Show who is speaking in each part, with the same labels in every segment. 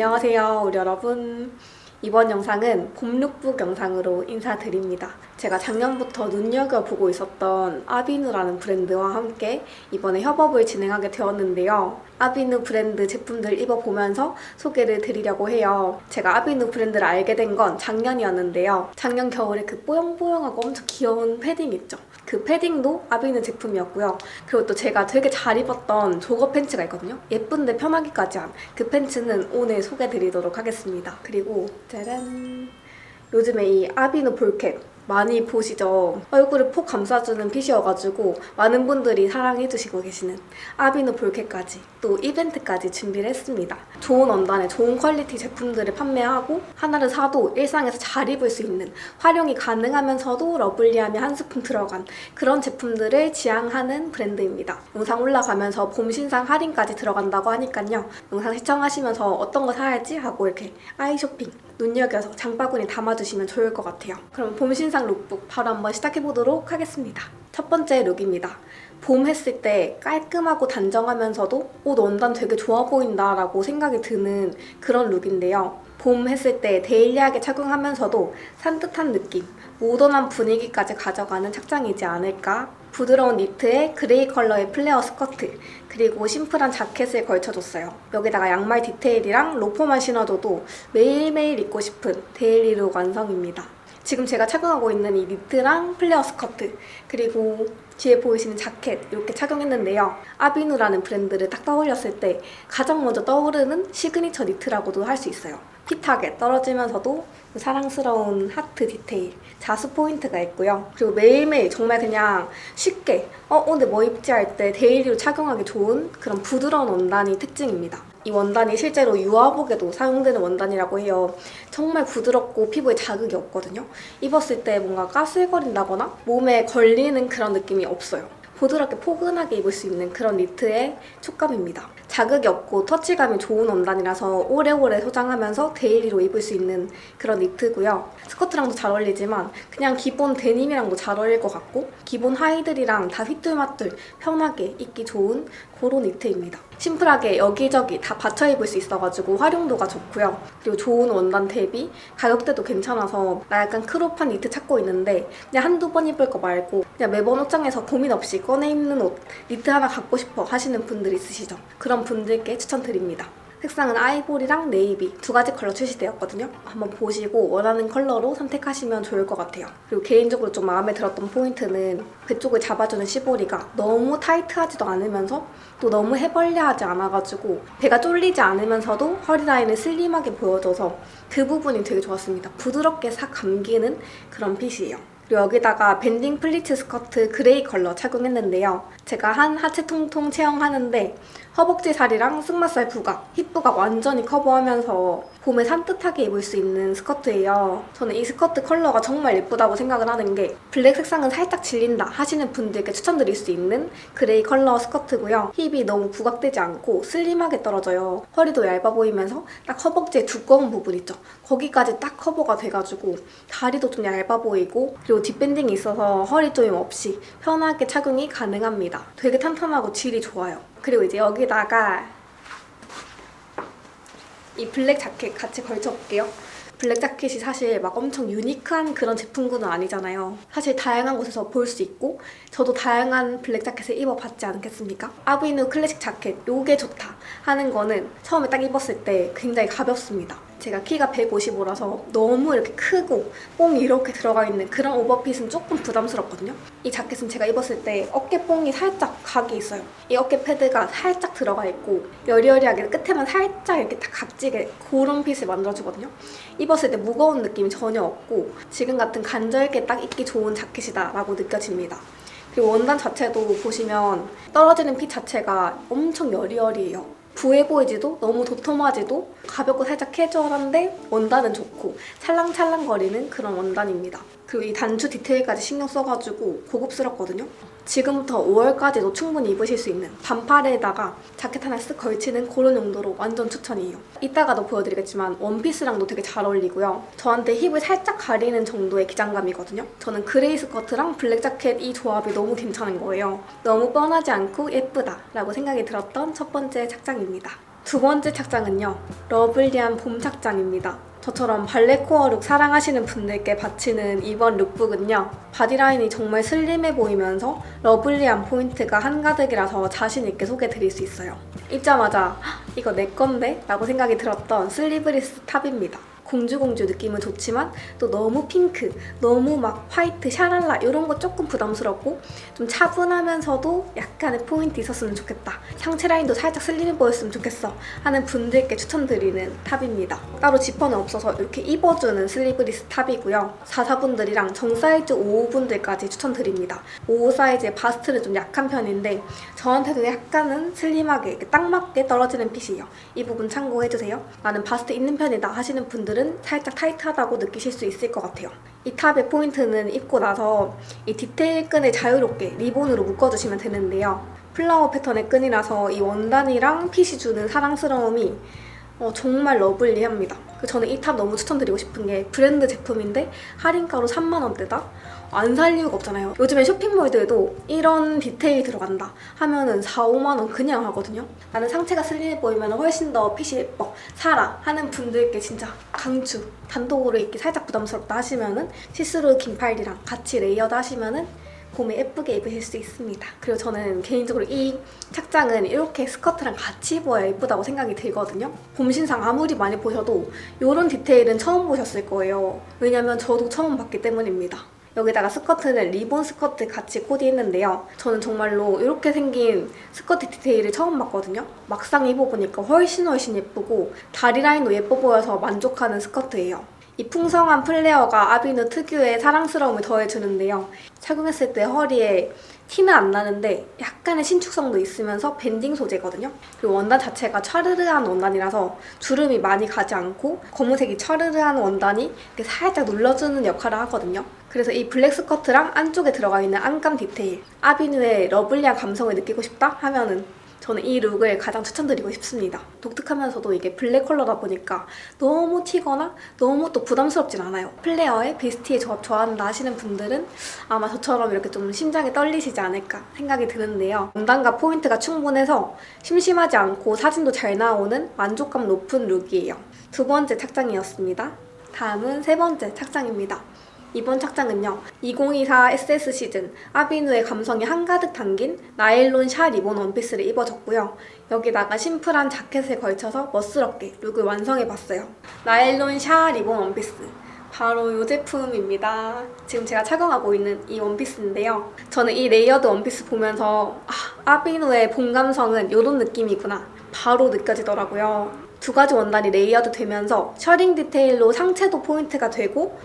Speaker 1: 안녕하세요, 우리 여러분. 이번 영상은 봄 룩북 영상으로 인사드립니다. 제가 작년부터 눈여겨보고 있었던 아비누라는 브랜드와 함께 이번에 협업을 진행하게 되었는데요. 아비누 브랜드 제품들 입어보면서 소개를 드리려고 해요. 제가 아비누 브랜드를 알게 된 건 작년이었는데요. 작년 겨울에 그 뽀용뽀용하고 엄청 귀여운 패딩 있죠? 그 패딩도 아비누 제품이었고요. 그리고 또 제가 되게 잘 입었던 조거 팬츠가 있거든요. 예쁜데 편하기까지 한 그 팬츠는 오늘 소개드리도록 하겠습니다. 그리고 짜란! 요즘에 이 아비누 볼캡 많이 보시죠? 얼굴을 폭 감싸주는 핏이어가지고 많은 분들이 사랑해주시고 계시는 아비누 볼캡까지 또 이벤트까지 준비를 했습니다. 좋은 원단에 좋은 퀄리티 제품들을 판매하고 하나를 사도 일상에서 잘 입을 수 있는 활용이 가능하면서도 러블리함이 한 스푼 들어간 그런 제품들을 지향하는 브랜드입니다. 영상 올라가면서 봄 신상 할인까지 들어간다고 하니까요. 영상 시청하시면서 어떤 거 사야지 하고 이렇게 아이 쇼핑 눈여겨서 장바구니 담아주시면 좋을 것 같아요. 그럼 봄 신상 룩북 바로 한번 시작해보도록 하겠습니다. 첫 번째 룩입니다. 봄 했을 때 깔끔하고 단정하면서도 옷 원단 되게 좋아 보인다 라고 생각이 드는 그런 룩인데요. 봄 했을 때 데일리하게 착용하면서도 산뜻한 느낌, 모던한 분위기까지 가져가는 착장이지 않을까 부드러운 니트에 그레이 컬러의 플레어 스커트 그리고 심플한 자켓을 걸쳐줬어요. 여기다가 양말 디테일이랑 로퍼만 신어줘도 매일매일 입고 싶은 데일리룩 완성입니다. 지금 제가 착용하고 있는 이 니트랑 플레어 스커트 그리고 뒤에 보이시는 자켓 이렇게 착용했는데요. 아비누라는 브랜드를 딱 떠올렸을 때 가장 먼저 떠오르는 시그니처 니트라고도 할 수 있어요. 핏하게 떨어지면서도 그 사랑스러운 하트 디테일, 자수 포인트가 있고요. 그리고 매일매일 정말 그냥 쉽게 어 오늘 뭐 입지 할 때 데일리로 착용하기 좋은 그런 부드러운 원단이 특징입니다. 이 원단이 실제로 유아복에도 사용되는 원단이라고 해요. 정말 부드럽고 피부에 자극이 없거든요. 입었을 때 뭔가 까슬거린다거나 몸에 걸리는 그런 느낌이 없어요. 부드럽게 포근하게 입을 수 있는 그런 니트의 촉감입니다. 자극이 없고 터치감이 좋은 원단이라서 오래오래 소장하면서 데일리로 입을 수 있는 그런 니트고요. 스커트랑도 잘 어울리지만 그냥 기본 데님이랑도 잘 어울릴 것 같고 기본 하이들이랑 다 휘뚤마뚤 편하게 입기 좋은 그런 니트입니다. 심플하게 여기저기 다 받쳐 입을 수 있어가지고 활용도가 좋고요. 그리고 좋은 원단 대비 가격대도 괜찮아서 나 약간 크롭한 니트 찾고 있는데 그냥 한두 번 입을 거 말고 그냥 매번 옷장에서 고민 없이 꺼내 입는 옷 니트 하나 갖고 싶어 하시는 분들 있으시죠? 그런 분들께 추천드립니다. 색상은 아이보리랑 네이비 두 가지 컬러 출시되었거든요. 한번 보시고 원하는 컬러로 선택하시면 좋을 것 같아요. 그리고 개인적으로 좀 마음에 들었던 포인트는 배 쪽을 잡아주는 시보리가 너무 타이트하지도 않으면서 또 너무 해벌려하지 않아가지고 배가 쫄리지 않으면서도 허리 라인을 슬림하게 보여줘서 그 부분이 되게 좋았습니다. 부드럽게 싹 감기는 그런 핏이에요. 그리고 여기다가 밴딩 플리츠 스커트 그레이 컬러 착용했는데요. 제가 한 하체 통통 체형하는데 허벅지 살이랑 승마살 부각, 힙 부각 완전히 커버하면서 봄에 산뜻하게 입을 수 있는 스커트예요. 저는 이 스커트 컬러가 정말 예쁘다고 생각을 하는 게 블랙 색상은 살짝 질린다 하시는 분들께 추천드릴 수 있는 그레이 컬러 스커트고요. 힙이 너무 부각되지 않고 슬림하게 떨어져요. 허리도 얇아 보이면서 딱 허벅지에 두꺼운 부분 있죠. 거기까지 딱 커버가 돼가지고 다리도 좀 얇아 보이고 그리고 뒷밴딩이 있어서 허리 조임 없이 편하게 착용이 가능합니다. 되게 탄탄하고 질이 좋아요. 그리고 이제 여기다가 이 블랙 자켓 같이 걸쳐볼게요. 블랙 자켓이 사실 막 엄청 유니크한 그런 제품군은 아니잖아요. 사실 다양한 곳에서 볼 수 있고 저도 다양한 블랙 자켓을 입어봤지 않겠습니까? 아비누 클래식 자켓 요게 좋다 하는 거는 처음에 딱 입었을 때 굉장히 가볍습니다. 제가 키가 155라서 너무 이렇게 크고 뽕이 이렇게 들어가 있는 그런 오버핏은 조금 부담스럽거든요. 이 자켓은 제가 입었을 때 어깨 뽕이 살짝 각이 있어요. 이 어깨 패드가 살짝 들어가 있고 여리여리하게 끝에만 살짝 이렇게 딱 각지게 그런 핏을 만들어주거든요. 입었을 때 무거운 느낌이 전혀 없고 지금 같은 간절게 딱 입기 좋은 자켓이다라고 느껴집니다. 그리고 원단 자체도 보시면 떨어지는 핏 자체가 엄청 여리여리해요. 부해 보이지도 너무 도톰하지도 가볍고 살짝 캐주얼한데 원단은 좋고 찰랑찰랑거리는 그런 원단입니다. 그리고 이 단추 디테일까지 신경 써가지고 고급스럽거든요. 지금부터 5월까지도 충분히 입으실 수 있는 반팔에다가 자켓 하나 쓱 걸치는 그런 용도로 완전 추천이에요. 이따가도 보여드리겠지만 원피스랑도 되게 잘 어울리고요. 저한테 힙을 살짝 가리는 정도의 기장감이거든요. 저는 그레이 스커트랑 블랙 자켓 이 조합이 너무 괜찮은 거예요. 너무 뻔하지 않고 예쁘다 라고 생각이 들었던 첫 번째 착장입니다. 두 번째 착장은요. 러블리한 봄 착장입니다. 저처럼 발레 코어 룩 사랑하시는 분들께 바치는 이번 룩북은요. 바디라인이 정말 슬림해 보이면서 러블리한 포인트가 한가득이라서 자신있게 소개드릴 수 있어요. 입자마자 "헉, 이거 내 건데? 라고 생각이 들었던 슬리브리스 탑입니다. 공주공주 느낌은 좋지만 또 너무 핑크, 너무 막 화이트, 샤랄라 이런 거 조금 부담스럽고 좀 차분하면서도 약간의 포인트 있었으면 좋겠다. 상체 라인도 살짝 슬림해 보였으면 좋겠어 하는 분들께 추천드리는 탑입니다. 따로 지퍼는 없어서 이렇게 입어주는 슬리브리스 탑이고요. 44분들이랑 정 사이즈 55분들까지 추천드립니다. 55 사이즈의 바스트는 좀 약한 편인데 저한테도 약간은 슬림하게 딱 맞게 떨어지는 핏이에요. 이 부분 참고해주세요. 나는 바스트 있는 편이다 하시는 분들은 살짝 타이트하다고 느끼실 수 있을 것 같아요. 이 탑의 포인트는 입고 나서 이 디테일 끈을 자유롭게 리본으로 묶어주시면 되는데요. 플라워 패턴의 끈이라서 이 원단이랑 핏이 주는 사랑스러움이 어, 정말 러블리합니다. 그 저는 이 탑 너무 추천드리고 싶은 게 브랜드 제품인데 할인가로 3만 원대다? 안 살 이유가 없잖아요. 요즘에 쇼핑몰들도 이런 디테일이 들어간다 하면은 4, 5만 원 그냥 하거든요. 나는 상체가 슬림해 보이면 훨씬 더 핏이 예뻐. 사라 하는 분들께 진짜 강추. 단독으로 입기 살짝 부담스럽다 하시면은 시스루 긴팔이랑 같이 레이어드 하시면은 봄에 예쁘게 입으실 수 있습니다. 그리고 저는 개인적으로 이 착장은 이렇게 스커트랑 같이 입어야 예쁘다고 생각이 들거든요. 봄 신상 아무리 많이 보셔도 이런 디테일은 처음 보셨을 거예요. 왜냐면 저도 처음 봤기 때문입니다. 여기다가 스커트는 리본 스커트 같이 코디했는데요. 저는 정말로 이렇게 생긴 스커트 디테일을 처음 봤거든요. 막상 입어보니까 훨씬 훨씬 예쁘고 다리 라인도 예뻐 보여서 만족하는 스커트예요. 이 풍성한 플레어가 아비누 특유의 사랑스러움을 더해주는데요. 착용했을 때 허리에 티는 안 나는데 약간의 신축성도 있으면서 밴딩 소재거든요. 그리고 원단 자체가 차르르한 원단이라서 주름이 많이 가지 않고 검은색이 차르르한 원단이 살짝 눌러주는 역할을 하거든요. 그래서 이 블랙 스커트랑 안쪽에 들어가 있는 안감 디테일, 아비누의 러블리한 감성을 느끼고 싶다 하면은 저는 이 룩을 가장 추천드리고 싶습니다. 독특하면서도 이게 블랙 컬러다 보니까 너무 튀거나 너무 또 부담스럽진 않아요. 플레어에 베스티에 조합 좋아한다 하시는 분들은 아마 저처럼 이렇게 좀 심장이 떨리시지 않을까 생각이 드는데요. 원단과 포인트가 충분해서 심심하지 않고 사진도 잘 나오는 만족감 높은 룩이에요. 두 번째 착장이었습니다. 다음은 세 번째 착장입니다. 이번 착장은요. 2024 SS 시즌 아비누의 감성이 한가득 담긴 나일론 샤 리본 원피스를 입어줬고요. 여기다가 심플한 자켓을 걸쳐서 멋스럽게 룩을 완성해봤어요. 나일론 샤 리본 원피스. 바로 이 제품입니다. 지금 제가 착용하고 있는 이 원피스인데요. 저는 이 레이어드 원피스 보면서 아, 아비누의 봄 감성은 이런 느낌이구나. 바로 느껴지더라고요. 두 가지 원단이 레이어드 되면서 셔링 디테일로 상체도 포인트가 되고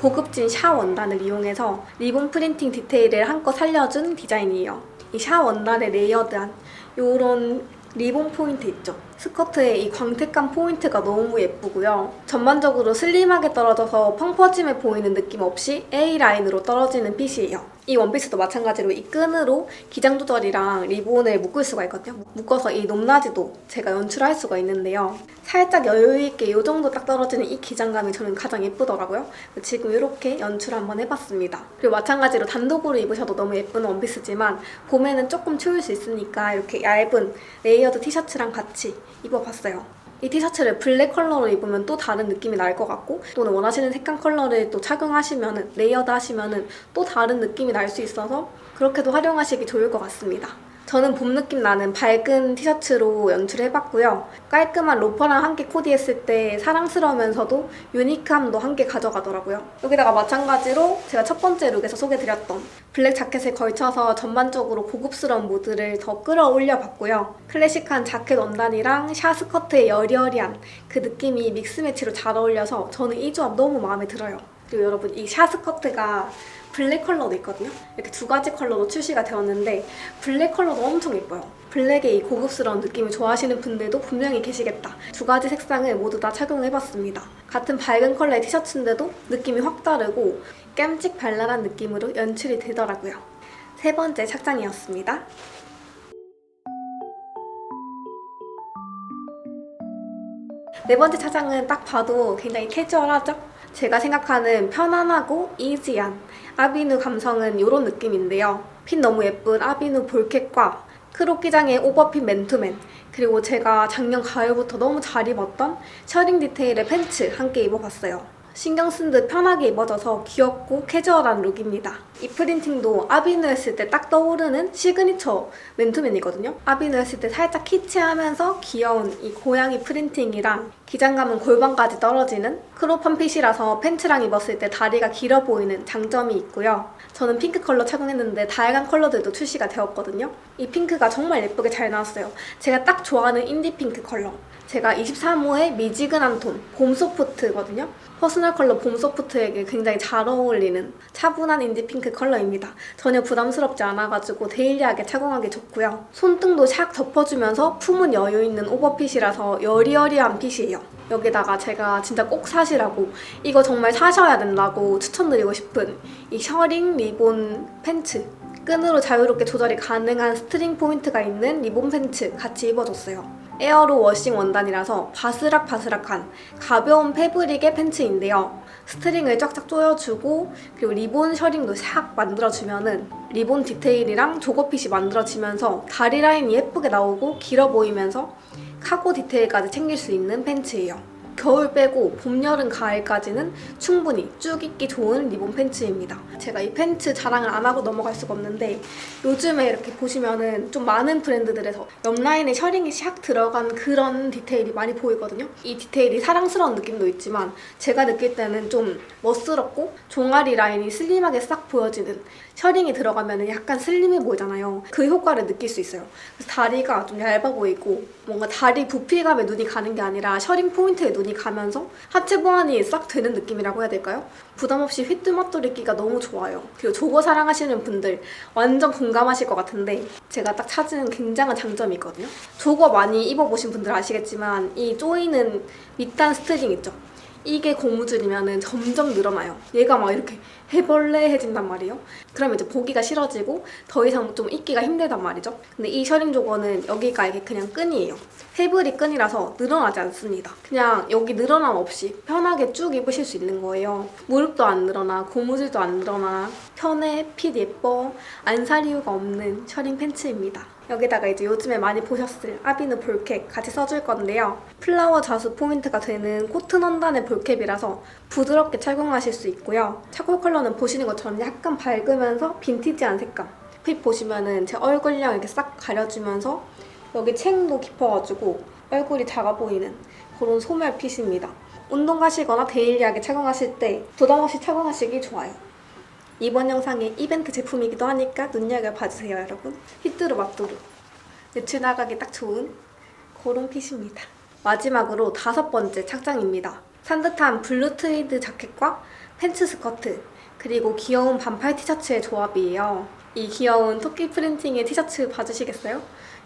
Speaker 1: 고급진 샤 원단을 이용해서 리본 프린팅 디테일을 한껏 살려준 디자인이에요. 이 샤 원단에 레이어드한 요런 리본 포인트 있죠. 스커트의 이 광택감 포인트가 너무 예쁘고요. 전반적으로 슬림하게 떨어져서 펑퍼짐해 보이는 느낌 없이 A라인으로 떨어지는 핏이에요. 이 원피스도 마찬가지로 이 끈으로 기장 조절이랑 리본을 묶을 수가 있거든요. 묶어서 이 높낮이도 제가 연출할 수가 있는데요. 살짝 여유있게 이 정도 딱 떨어지는 이 기장감이 저는 가장 예쁘더라고요. 지금 이렇게 연출 한번 해봤습니다. 그리고 마찬가지로 단독으로 입으셔도 너무 예쁜 원피스지만 봄에는 조금 추울 수 있으니까 이렇게 얇은 레이어드 티셔츠랑 같이 입어봤어요. 이 티셔츠를 블랙 컬러로 입으면 또 다른 느낌이 날 것 같고 또는 원하시는 색감 컬러를 또 착용하시면은 레이어드 하시면은 또 다른 느낌이 날 수 있어서 그렇게도 활용하시기 좋을 것 같습니다. 저는 봄 느낌 나는 밝은 티셔츠로 연출해봤고요. 깔끔한 로퍼랑 함께 코디했을 때 사랑스러우면서도 유니크함도 함께 가져가더라고요. 여기다가 마찬가지로 제가 첫 번째 룩에서 소개드렸던 블랙 자켓을 걸쳐서 전반적으로 고급스러운 무드를 더 끌어올려 봤고요. 클래식한 자켓 원단이랑 샤 스커트의 여리여리한 그 느낌이 믹스 매치로 잘 어울려서 저는 이 조합 너무 마음에 들어요. 그리고 여러분 이 샤 스커트가 블랙 컬러도 있거든요. 이렇게 두 가지 컬러로 출시가 되었는데 블랙 컬러도 엄청 예뻐요. 블랙의 이 고급스러운 느낌을 좋아하시는 분들도 분명히 계시겠다. 두 가지 색상을 모두 다 착용해봤습니다. 같은 밝은 컬러의 티셔츠인데도 느낌이 확 다르고 깜찍 발랄한 느낌으로 연출이 되더라고요. 세 번째 착장이었습니다. 네 번째 착장은 딱 봐도 굉장히 캐주얼하죠? 제가 생각하는 편안하고 이지한 아비누 감성은 이런 느낌인데요. 핏 너무 예쁜 아비누 볼캣과 크롭 기장의 오버핏 맨투맨 그리고 제가 작년 가을부터 너무 잘 입었던 셔링 디테일의 팬츠 함께 입어봤어요. 신경 쓴 듯 편하게 입어져서 귀엽고 캐주얼한 룩입니다. 이 프린팅도 아비누 했을 때 딱 떠오르는 시그니처 맨투맨이거든요. 아비누 했을 때 살짝 키치하면서 귀여운 이 고양이 프린팅이랑 기장감은 골반까지 떨어지는 크롭한 핏이라서 팬츠랑 입었을 때 다리가 길어 보이는 장점이 있고요. 저는 핑크 컬러 착용했는데 다양한 컬러들도 출시가 되었거든요. 이 핑크가 정말 예쁘게 잘 나왔어요. 제가 딱 좋아하는 인디 핑크 컬러. 제가 23호의 미지근한 톤, 봄 소프트거든요. 퍼스널 컬러 봄 소프트에게 굉장히 잘 어울리는 차분한 인디 핑크 컬러입니다. 전혀 부담스럽지 않아가지고 데일리하게 착용하기 좋고요. 손등도 샥 덮어주면서 품은 여유 있는 오버핏이라서 여리여리한 핏이에요. 여기다가 제가 진짜 꼭 사시라고 이거 정말 사셔야 된다고 추천드리고 싶은 이 셔링 리본 팬츠 끈으로 자유롭게 조절이 가능한 스트링 포인트가 있는 리본 팬츠 같이 입어줬어요. 에어로 워싱 원단이라서 바스락바스락한 가벼운 패브릭의 팬츠인데요. 스트링을 쫙쫙 조여주고 그리고 리본 셔링도 샥 만들어주면은 리본 디테일이랑 조거핏이 만들어지면서 다리 라인이 예쁘게 나오고 길어 보이면서 카고 디테일까지 챙길 수 있는 팬츠예요. 겨울 빼고 봄, 여름, 가을까지는 충분히 쭉 입기 좋은 리본 팬츠입니다. 제가 이 팬츠 자랑을 안 하고 넘어갈 수가 없는데 요즘에 이렇게 보시면은 좀 많은 브랜드들에서 옆라인에 셔링이 샥 들어간 그런 디테일이 많이 보이거든요. 이 디테일이 사랑스러운 느낌도 있지만 제가 느낄 때는 좀 멋스럽고 종아리 라인이 슬림하게 싹 보여지는 셔링이 들어가면 약간 슬림해 보이잖아요. 그 효과를 느낄 수 있어요. 그래서 다리가 좀 얇아 보이고 뭔가 다리 부피감에 눈이 가는 게 아니라 셔링 포인트에 눈이 가면서 하체 보완이 싹 되는 느낌이라고 해야 될까요? 부담 없이 휘뚜맛돌 입기가 너무 좋아요. 그리고 조거 사랑하시는 분들 완전 공감하실 것 같은데 제가 딱 찾은 굉장한 장점이 있거든요. 조거 많이 입어보신 분들 아시겠지만 이 조이는 밑단 스트링 있죠? 이게 고무줄이면 점점 늘어나요. 얘가 막 이렇게 해벌레해진단 말이에요. 그러면 이제 보기가 싫어지고 더 이상 좀 입기가 힘들단 말이죠. 근데 이 셔링 조거는 여기가 이게 그냥 끈이에요. 패브릭 끈이라서 늘어나지 않습니다. 그냥 여기 늘어남 없이 편하게 쭉 입으실 수 있는 거예요. 무릎도 안 늘어나, 고무줄도 안 늘어나, 편해, 핏 예뻐, 안 살 이유가 없는 셔링 팬츠입니다. 여기다가 이제 요즘에 많이 보셨을 아비누 볼캡 같이 써줄 건데요. 플라워 자수 포인트가 되는 코튼 원단의 볼캡이라서 부드럽게 착용하실 수 있고요. 차골 컬러 는 보시는 것처럼 약간 밝으면서 빈티지한 색감. 핏 보시면은 제 얼굴량 이렇게 싹 가려주면서 여기 챙도 깊어가지고 얼굴이 작아 보이는 그런 소멸 핏입니다. 운동 가시거나 데일리하게 착용하실 때 부담 없이 착용하시기 좋아요. 이번 영상이 이벤트 제품이기도 하니까 눈여겨 봐주세요, 여러분. 히뚜루 맛두루. 매출 나가기 딱 좋은 그런 핏입니다. 마지막으로 다섯 번째 착장입니다. 산뜻한 블루 트위드 자켓과 팬츠 스커트, 그리고 귀여운 반팔 티셔츠의 조합이에요. 이 귀여운 토끼 프린팅의 티셔츠 봐주시겠어요?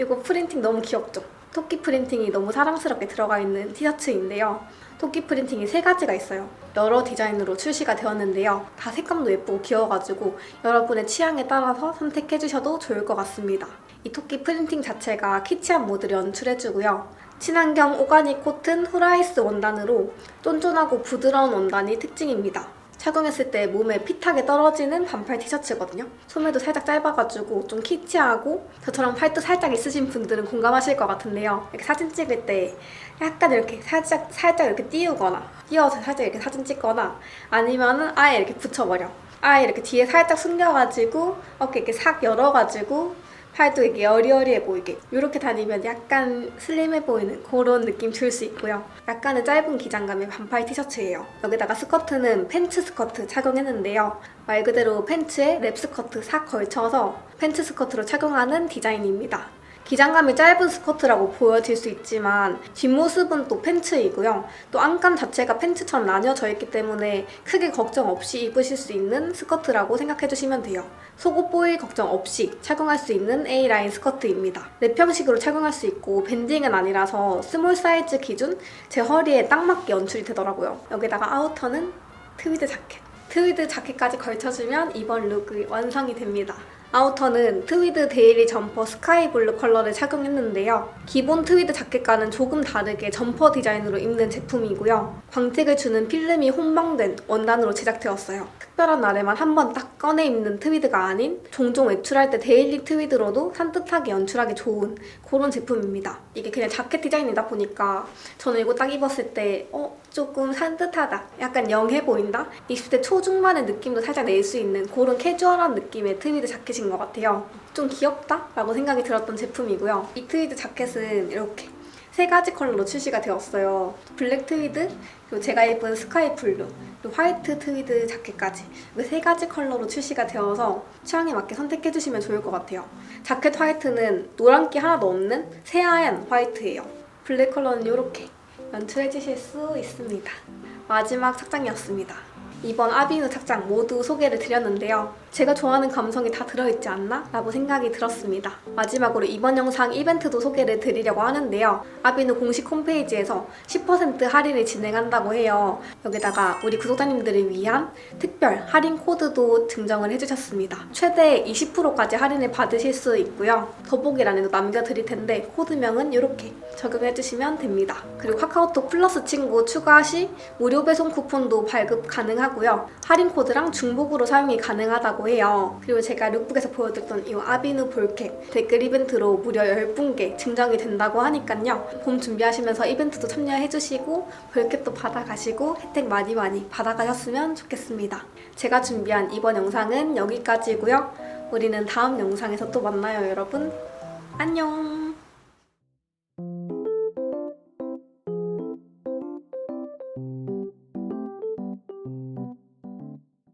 Speaker 1: 이거 프린팅 너무 귀엽죠? 토끼 프린팅이 너무 사랑스럽게 들어가 있는 티셔츠인데요. 토끼 프린팅이 세 가지가 있어요. 여러 디자인으로 출시가 되었는데요. 다 색감도 예쁘고 귀여워가지고 여러분의 취향에 따라서 선택해주셔도 좋을 것 같습니다. 이 토끼 프린팅 자체가 키치한 모드를 연출해주고요. 친환경 오가닉 코튼 후라이스 원단으로 쫀쫀하고 부드러운 원단이 특징입니다. 착용했을 때 몸에 핏하게 떨어지는 반팔 티셔츠거든요. 소매도 살짝 짧아가지고 좀 키치하고 저처럼 팔도 살짝 있으신 분들은 공감하실 것 같은데요. 이렇게 사진 찍을 때 약간 이렇게 살짝 살짝 이렇게 띄우거나 띄워서 살짝 이렇게 사진 찍거나 아니면은 아예 이렇게 붙여버려. 아예 이렇게 뒤에 살짝 숨겨가지고 어깨 이렇게 싹 열어가지고 팔도 이게 여리여리해 보이게 이렇게 다니면 약간 슬림해 보이는 그런 느낌 줄 수 있고요. 약간은 짧은 기장감의 반팔 티셔츠예요. 여기다가 스커트는 팬츠 스커트 착용했는데요. 말 그대로 팬츠에 랩 스커트 싹 걸쳐서 팬츠 스커트로 착용하는 디자인입니다. 기장감이 짧은 스커트라고 보여질 수 있지만 뒷모습은 또 팬츠이고요. 또 안감 자체가 팬츠처럼 나뉘어져 있기 때문에 크게 걱정 없이 입으실 수 있는 스커트라고 생각해 주시면 돼요. 속옷 보일 걱정 없이 착용할 수 있는 A라인 스커트입니다. 랩 형식으로 착용할 수 있고 밴딩은 아니라서 스몰 사이즈 기준 제 허리에 딱 맞게 연출이 되더라고요. 여기다가 아우터는 트위드 자켓. 트위드 자켓까지 걸쳐주면 이번 룩이 완성이 됩니다. 아우터는 트위드 데일리 점퍼 스카이 블루 컬러를 착용했는데요. 기본 트위드 자켓과는 조금 다르게 점퍼 디자인으로 입는 제품이고요. 광택을 주는 필름이 혼방된 원단으로 제작되었어요. 특별한 날에만 한 번 딱 꺼내 입는 트위드가 아닌 종종 외출할 때 데일리 트위드로도 산뜻하게 연출하기 좋은 그런 제품입니다. 이게 그냥 자켓 디자인이다 보니까 저는 이거 딱 입었을 때 어? 조금 산뜻하다. 약간 영해 보인다? 20대 초중반의 느낌도 살짝 낼 수 있는 그런 캐주얼한 느낌의 트위드 자켓인 것 같아요. 좀 귀엽다? 라고 생각이 들었던 제품이고요. 이 트위드 자켓은 이렇게 세 가지 컬러로 출시가 되었어요. 블랙 트위드, 그리고 제가 입은 스카이 블루, 그리고 화이트 트위드 자켓까지 이세 가지 컬러로 출시가 되어서 취향에 맞게 선택해주시면 좋을 것 같아요. 자켓 화이트는 노란기 하나도 없는 새하얀 화이트예요. 블랙 컬러는 이렇게 연출해주실 수 있습니다. 마지막 착장이었습니다. 이번 아비누 착장 모두 소개를 드렸는데요. 제가 좋아하는 감성이 다 들어있지 않나? 라고 생각이 들었습니다. 마지막으로 이번 영상 이벤트도 소개를 드리려고 하는데요. 아비누 공식 홈페이지에서 10% 할인을 진행한다고 해요. 여기다가 우리 구독자님들을 위한 특별 할인 코드도 증정을 해주셨습니다. 최대 20%까지 할인을 받으실 수 있고요. 더보기란에도 남겨드릴 텐데 코드명은 이렇게 적용해주시면 됩니다. 그리고 카카오톡 플러스 친구 추가 시 무료 배송 쿠폰도 발급 가능하고요. 할인 코드랑 중복으로 사용이 가능하 다고 해요. 그리고 제가 룩북에서 보여드렸던 이 아비누 볼캡 댓글 이벤트로 무려 10분께 증정이 된다고 하니까요. 봄 준비하시면서 이벤트도 참여해주시고 볼캡도 받아가시고 혜택 많이 많이 받아가셨으면 좋겠습니다. 제가 준비한 이번 영상은 여기까지고요. 우리는 다음 영상에서 또 만나요, 여러분. 안녕!